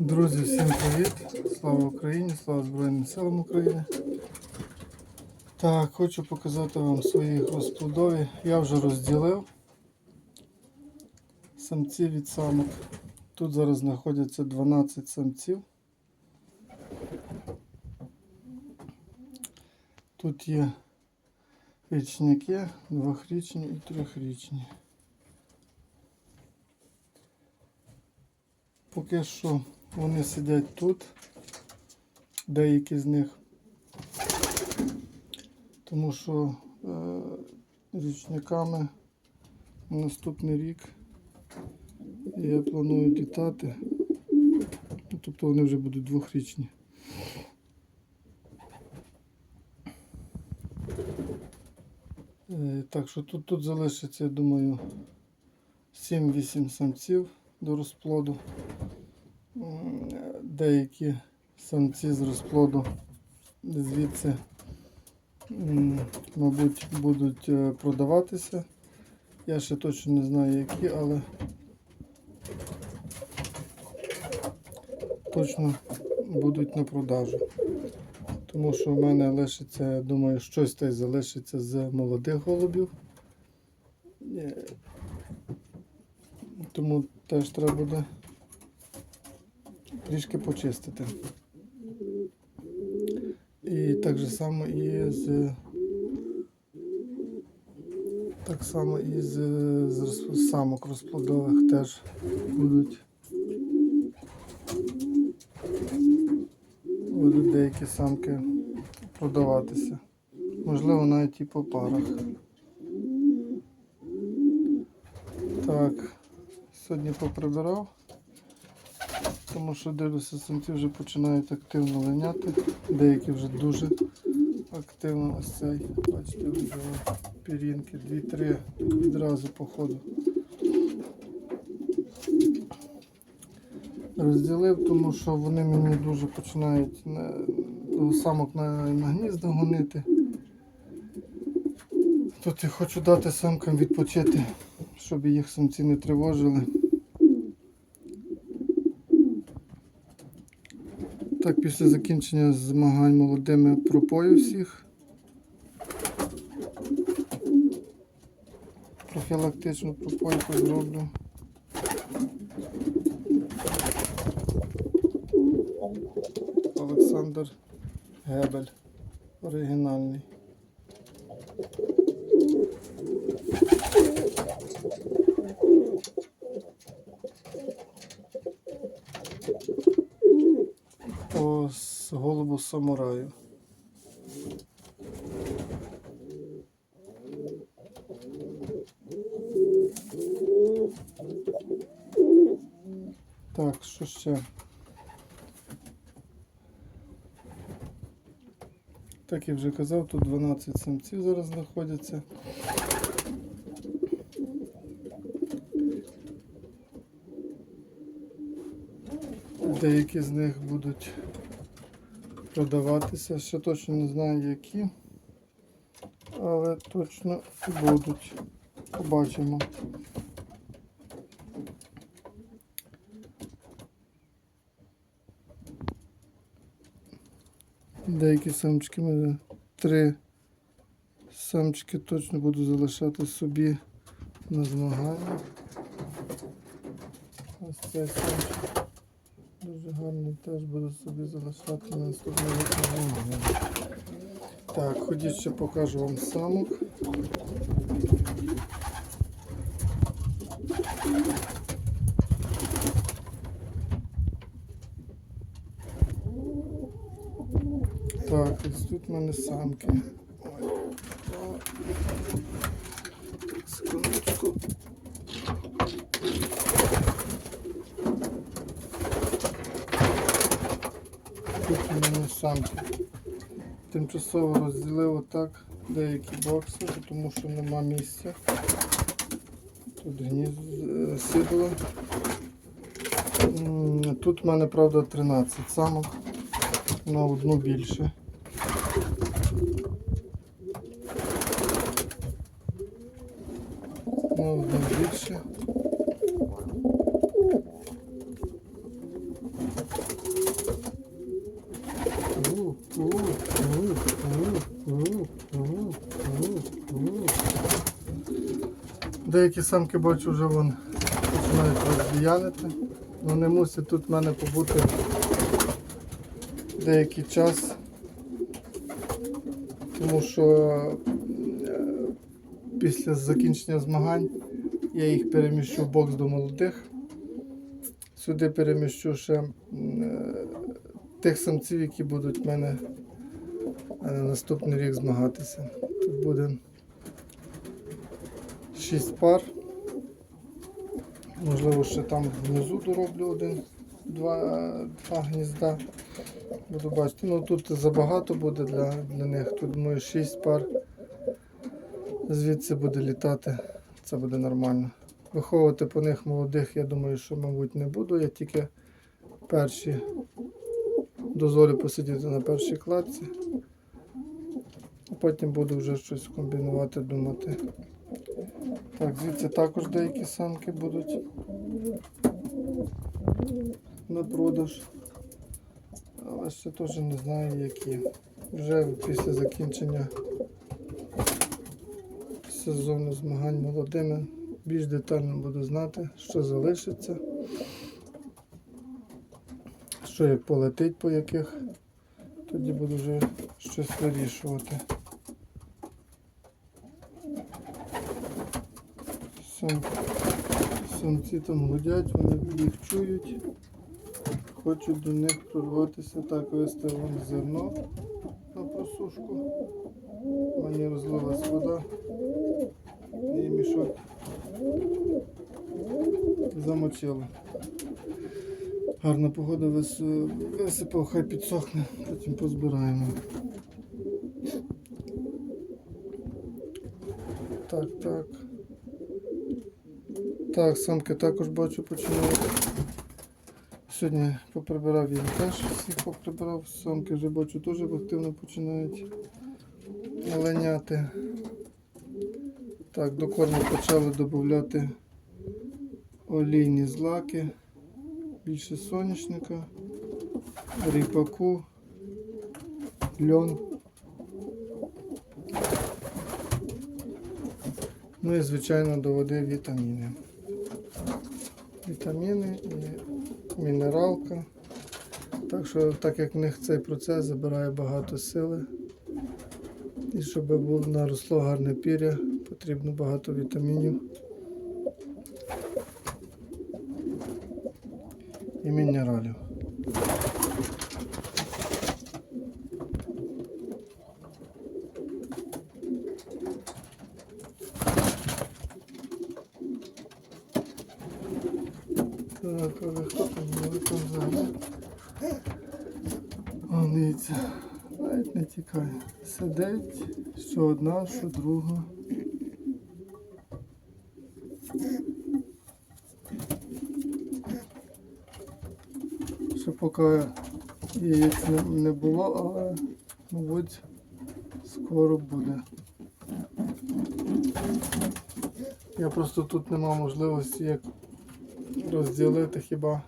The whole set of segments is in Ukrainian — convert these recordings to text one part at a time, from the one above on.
Друзі, всім привіт! Слава Україні, слава Збройним силам України. Так, хочу показати вам свої розплодові. Я вже розділив самці від самок. Тут зараз знаходяться 12 самців. Тут є річники, двохрічні і трьохрічні. Поки що вони сидять тут, деякі з них, тому що е, річниками наступний рік я планую літати. Ну, Тобто вони вже будуть двохрічні. Е, Так що тут, тут залишиться, я думаю, 7-8 самців до розплоду. Деякі самці з розплоду звідси, мабуть, будуть е, продаватися. Я ще точно не знаю які, але точно будуть на продажу. Тому що в мене лишиться, я думаю, щось та залишиться з молодих голубів. Е, Тому теж треба буде трішки почистити. І так же само і з так само і з, з самок розплодових теж будуть. Будуть деякі самки продаватися. Можливо, навіть і по парах. Так, сьогодні поприбирав, тому що дивлюся, самці вже починають активно линяти. Деякі вже дуже активно ось цей. Бачите, вже пірінки, дві-три відразу по ходу. Розділив, тому що вони мені дуже починають на, самок на, на гнізда гонити. Тут я хочу дати самкам відпочити, щоб їх самці не тривожили. Так, після закінчення змагань молодими пропою всіх. Профілактичну пропойку зроблю. Олександр Гебель. Оригінальний. По голубу самураю. Так, що ще? Так я вже казав, тут 12 самців зараз знаходяться. Деякі з них будуть продаватися, ще точно не знаю які, але точно будуть. Побачимо. Деякі самчики мене три самчики точно буду залишати собі на змагання. Ось цей самчик гарний теж буду собі залишати на наступне змагання. Так, ходіть ще покажу вам самок. Так, ось тут в мене самки. Ой, о. Так, секундочку. Тут у мене самки. Тимчасово розділив отак деякі бокси, тому що нема місця. Тут гніз е, сідло. Тут в мене, правда, 13 самок на одну більше. На одну більше. Деякі самки бачу вже вон починають роздіянити. Вони мусять тут в мене побути деякий час. Тому що е, після закінчення змагань я їх переміщу в бокс до молодих. Сюди переміщу ще е, тих самців, які будуть в мене е, на наступний рік змагатися. Тут буде 6 пар. Можливо, ще там внизу дороблю один, два, два гнізда. Буду бачити. Ну тут забагато буде для, для них. Тут думаю 6 пар. Звідси буде літати. Це буде нормально. Виховувати по них молодих, я думаю, що, мабуть, не буду. Я тільки перші дозволю посидіти на першій кладці. А потім буду вже щось комбінувати, думати. Так, звідси також деякі самки будуть на продаж. Але ще теж не знаю які. Вже після закінчення сезону змагань молодими більш детально буду знати, що залишиться, що як полетить по яких. Тоді буду вже щось вирішувати. Сам, самці там гудять, вони їх чують. Хочуть до них прорватися. Так, виставив зерно на просушку. Мені розлилась вода. І мішок замочили. Гарна погода вис- висипав, хай підсохне, потім позбираємо. Так, так. Так, самки також бачу починають. Сьогодні поприбирав їм теж, всіх поприбирав, самки вже бачу теж активно починають леняти. Так, до корму почали додати олійні злаки, більше соняшника, ріпаку, льон. Ну і звичайно до води вітаміни. Вітаміни і мінералка. Так що, так як в них цей процес забирає багато сили. І щоб було наросло гарне пір'я, потрібно багато вітамінів і мінералів. Але хто там взагалі? Дивіться, навіть не тікає. Сидить, що одна, що друга. Ще поки яєць не було, але, мабуть, скоро буде. Я просто тут не мав можливості як розділити хіба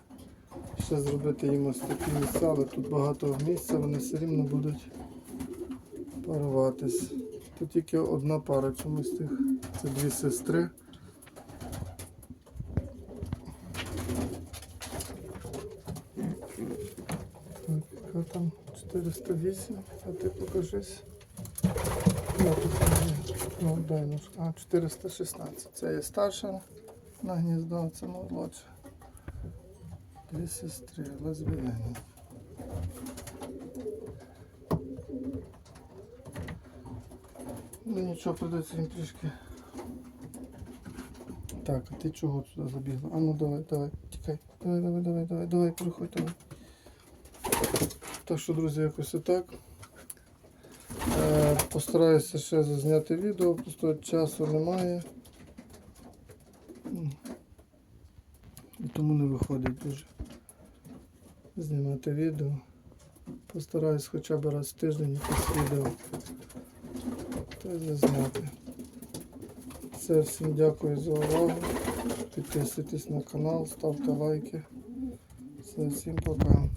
ще зробити їм такі місця, але тут багато місця, вони все рівно будуть паруватись. Тут тільки одна пара чомусь тих. Це дві сестри. Яка там 408, а ти покажись. Ну, ну, дай ну, а, 416. Це є старша на гніздо, а молодша. Дві сестри, лесбіяни. Ну нічого, придеться їм трішки. Так, а ти чого туди забігла? А ну давай, давай, тікай. Давай, давай, давай, давай, давай, приходь, давай. Так що, друзі, якось отак. Е, постараюся ще зазняти відео, просто часу немає. І тому не виходить дуже знімати відео. Постараюсь хоча б раз в тиждень якесь відео та зазняти. Всім дякую за увагу. Підписуйтесь на канал, ставте лайки. Все, всім пока.